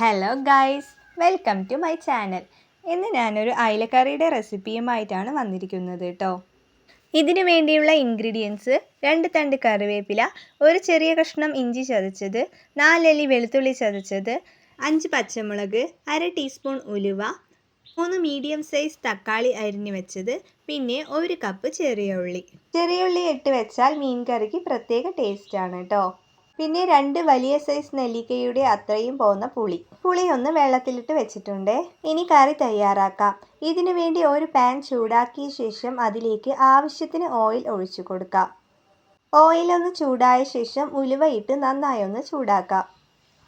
Hello guys welcome to my channel ഇന്ന് ഞാനൊരു അയലക്കറിയുടെ റെസിപ്പിയുമായിട്ടാണ് വന്നിരിക്കുന്നത് കേട്ടോ ഇതിനു വേണ്ടിയുള്ള ഇൻഗ്രീഡിയൻസ് രണ്ട് തണ്ട് കറിവേപ്പില ഒരു ചെറിയ കഷ്ണം ഇഞ്ചി ചതച്ചത് നാലല്ലി വെളുത്തുള്ളി ചതച്ചത് അഞ്ച് പച്ചമുളക് അര ടീസ്പൂൺ ഉലുവ മൂന്ന് മീഡിയം സൈസ് തക്കാളി അരിഞ്ഞു വെച്ചത് പിന്നെ ഒരു കപ്പ് ചെറിയ ഉള്ളി. ചെറിയ ഉള്ളി ഇട്ട് വെച്ചാൽ മീൻ കറിക്ക് പ്രത്യേക ടേസ്റ്റാണ് കേട്ടോ പിന്നെ രണ്ട് വലിയ സൈസ് നെല്ലിക്കയുടെ അത്രയും പോകുന്ന പുളി. പുളി ഒന്ന് വെള്ളത്തിലിട്ട് വെച്ചിട്ടുണ്ട്. ഇനി കറി തയ്യാറാക്കാം. ഇതിനു വേണ്ടി ഒരു പാൻ ചൂടാക്കിയ ശേഷം അതിലേക്ക് ആവശ്യത്തിന് ഓയിൽ ഒഴിച്ചു കൊടുക്കാം. ഓയിൽ ഒന്ന് ചൂടായ ശേഷം ഉലുവ ഇട്ട് നന്നായി ഒന്ന് ചൂടാക്കാം.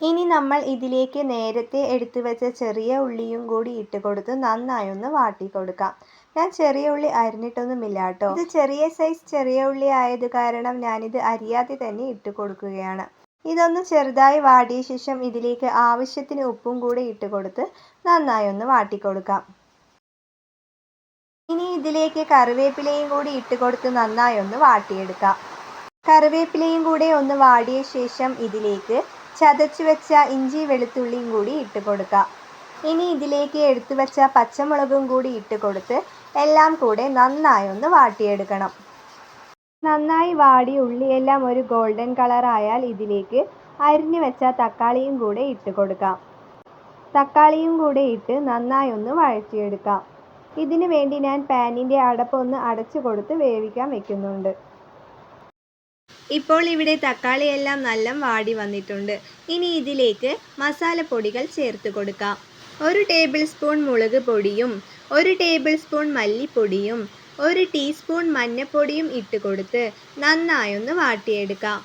ഇനി നമ്മൾ ഇതിലേക്ക് നേരത്തെ എടുത്തു വെച്ച ചെറിയ ഉള്ളിയും കൂടി ഇട്ട് കൊടുത്ത് നന്നായി ഒന്ന് വാട്ടി കൊടുക്കാം. ഞാൻ ചെറിയ ഉള്ളി അരിഞ്ഞിട്ടൊന്നുമില്ല കേട്ടോ ഇത് ചെറിയ സൈസ് ചെറിയ ഉള്ളി ആയത് കാരണം ഞാനിത് അരിയാതെ തന്നെ ഇട്ട് കൊടുക്കുകയാണ്. ഇതൊന്ന് ചെറുതായി വാടിയ ശേഷം ഇതിലേക്ക് ആവശ്യത്തിന് ഉപ്പും കൂടി ഇട്ട് കൊടുത്ത് നന്നായി ഒന്ന് വാട്ടിക്കൊടുക്കാം ഇനി ഇതിലേക്ക് കറിവേപ്പിലയും കൂടി ഇട്ട് കൊടുത്ത് നന്നായി ഒന്ന് വാട്ടിയെടുക്കാം. കറിവേപ്പിലയും കൂടെ ഒന്ന് വാടിയ ശേഷം ഇതിലേക്ക് ചതച്ചു വെച്ച ഇഞ്ചി വെളുത്തുള്ളിയും കൂടി ഇട്ട് കൊടുക്കാം. ഇനി ഇതിലേക്ക് എടുത്തു വെച്ച പച്ചമുളകും കൂടി ഇട്ട് കൊടുത്ത് എല്ലാം കൂടെ നന്നായി ഒന്ന് വാട്ടിയെടുക്കണം. നന്നായി വാടി ഉള്ളിയെല്ലാം ഒരു ഗോൾഡൻ കളർ ആയാൽ ഇതിലേക്ക് അരിഞ്ഞു വെച്ച തക്കാളിയും കൂടെ ഇട്ട് കൊടുക്കാം. തക്കാളിയും കൂടെ ഇട്ട് നന്നായി ഒന്ന് വഴറ്റിയെടുക്കാം. ഇതിനു വേണ്ടി ഞാൻ പാനിന്റെ അടപ്പ് ഒന്ന് അടച്ചു കൊടുത്ത് വേവിക്കാൻ വെക്കുന്നുണ്ട്. ഇപ്പോൾ ഇവിടെ തക്കാളിയെല്ലാം നല്ല വാടി വന്നിട്ടുണ്ട്. ഇനി ഇതിലേക്ക് മസാലപ്പൊടികൾ ചേർത്ത് കൊടുക്കാം. ഒരു ടേബിൾ സ്പൂൺ മുളക് പൊടിയും ഒരു ടേബിൾ സ്പൂൺ മല്ലിപ്പൊടിയും ഒരു ടീസ്പൂൺ മഞ്ഞൾപ്പൊടിയും ഇട്ട് കൊടുത്ത് നന്നായൊന്ന് വാട്ടിയെടുക്കാം.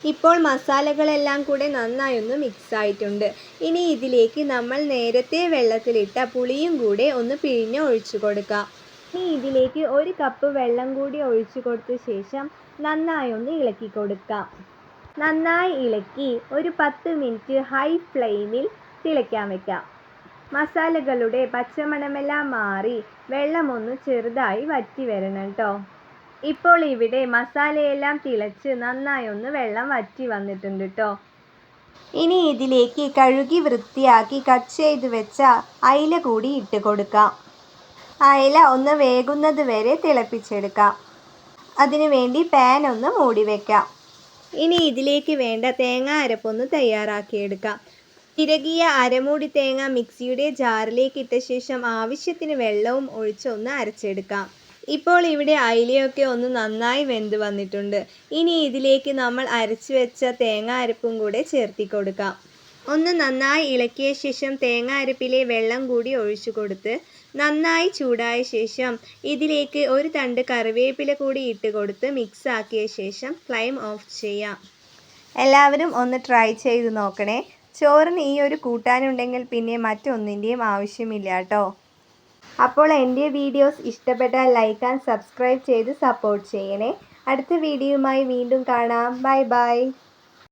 ഇപ്പോൾ മസാലകളെല്ലാം കൂടെ നന്നായൊന്ന് മിക്സ് ആയിട്ടുണ്ട്. ഇനി ഇതിലേക്ക് നമ്മൾ നേരത്തെ വെള്ളത്തിലിട്ട പുളിയും കൂടെ ഒന്ന് പിഴിഞ്ഞ് ഒഴിച്ചു കൊടുക്കാം. ഇനി ഇതിലേക്ക് ഒരു കപ്പ് വെള്ളം കൂടി ഒഴിച്ചു കൊടുത്ത ശേഷം നന്നായൊന്ന് ഇളക്കി കൊടുക്കാം. നന്നായി ഇളക്കി ഒരു പത്ത് മിനിറ്റ് ഹൈ ഫ്ലെയിമിൽ തിളയ്ക്കാൻ വെക്കാം. മസാലകളുടെ പച്ചമണമെല്ലാം മാറി വെള്ളമൊന്ന് ചെറുതായി വറ്റി വരണം കേട്ടോ ഇപ്പോൾ ഇവിടെ മസാലയെല്ലാം തിളച്ച് നന്നായി ഒന്ന് വെള്ളം വറ്റി വന്നിട്ടുണ്ട് കേട്ടോ ഇനി ഇതിലേക്ക് കഴുകി വൃത്തിയാക്കി കട്ട് ചെയ്ത് വെച്ച അയില കൂടി ഇട്ട് കൊടുക്കാം. അയില ഒന്ന് വേകുന്നത് വരെ തിളപ്പിച്ചെടുക്കാം. അതിനു വേണ്ടി പാൻ ഒന്ന് മൂടി വെക്കാം. ഇനി ഇതിലേക്ക് വേണ്ട തേങ്ങ അരപ്പൊന്ന് തയ്യാറാക്കിയെടുക്കാം. തിരകിയ അരമൂടി തേങ്ങ മിക്സിയുടെ ജാറിലേക്ക് ഇട്ട ശേഷം ആവശ്യത്തിന് വെള്ളവും ഒഴിച്ച് ഒന്ന് അരച്ചെടുക്കാം. ഇപ്പോൾ ഇവിടെ അയിലയൊക്കെ ഒന്ന് നന്നായി വെന്ത് വന്നിട്ടുണ്ട്. ഇനി ഇതിലേക്ക് നമ്മൾ അരച്ചു വെച്ച തേങ്ങ അരപ്പും കൂടെ ചേർത്തി കൊടുക്കാം. ഒന്ന് നന്നായി ഇളക്കിയ ശേഷം തേങ്ങ അരപ്പിലെ വെള്ളം കൂടി ഒഴിച്ചു കൊടുത്ത് നന്നായി ചൂടായ ശേഷം ഇതിലേക്ക് ഒരു തണ്ട് കറിവേപ്പില കൂടി ഇട്ട് കൊടുത്ത് മിക്സ് ആക്കിയ ശേഷം ഫ്ലെയിം ഓഫ് ചെയ്യാം. എല്ലാവരും ഒന്ന് ട്രൈ ചെയ്ത് നോക്കണേ. ചോറിന് ഈ ഒരു കൂട്ടാനുണ്ടെങ്കിൽ പിന്നെ മറ്റൊന്നിന്റെയും ആവശ്യമില്ല കേട്ടോ. അപ്പോൾ എന്റെ വീഡിയോസ് ഇഷ്ടപ്പെട്ടാൽ ലൈക്ക് ആൻഡ് സബ്സ്ക്രൈബ് ചെയ്ത് സപ്പോർട്ട് ചെയ്യണേ. അടുത്ത വീഡിയോയുമായി വീണ്ടും കാണാം. Bye bye